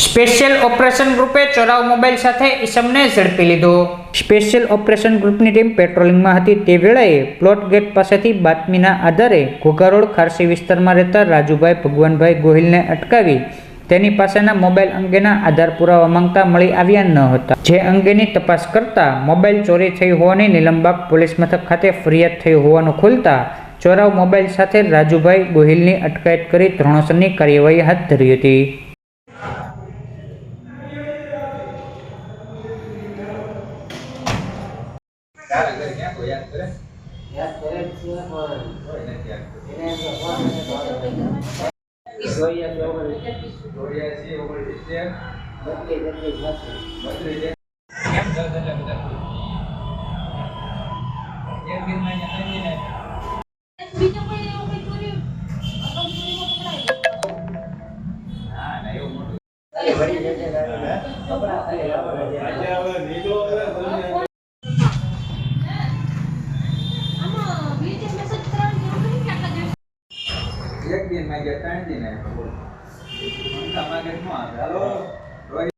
Special operation ગ્રુપે ચોરાવ mobile સાથે ઈસમને ઝડપી લીધો. સ્પેશિયલ ઓપરેશન ગ્રુપની ટીમ પેટ્રોલિંગમાં હતી તે વેળાએ પ્લોટ ગેટ પાસેથી બાતમીના આધારે ઘોઘારોડ ખારસી વિસ્તારમાં રહેતા રાજુભાઈ ભગવાનભાઈ ગોહિલને અટકાવી તેની પાસેના મોબાઈલ અંગેના આધાર પુરાવા માંગતા મળી આવ્યા ન હતા. જે અંગેની તપાસ કરતા મોબાઈલ ચોરી થઈ હોવાની નિલંબાગ પોલીસ મથક ખાતે ફરિયાદ થઈ હોવાનું ખુલતા ચોરાવ મોબાઈલ સાથે રાજુભાઈ ગોહિલની અટકાયત કરી ત્રણસરની કાર્યવાહી હાથ ધરી હતી. યાદ કરે? જ છે પણ એને તો ફોન નથી કરતો. જોઈએ છે ઓગણત્રીસ. બત્રીસ તેત્રીસ બત્રીસ. બીજો કોઈ એવું કોઈ ચોર્યું અગાઉ ચોરીમાં પકડાય ખાલી ભરી જશે ગાડી. કપડાં ખાલી એક દિનમાં ગયા ત્રણ દિન આવ્યા બોલો. ન આવે હાલો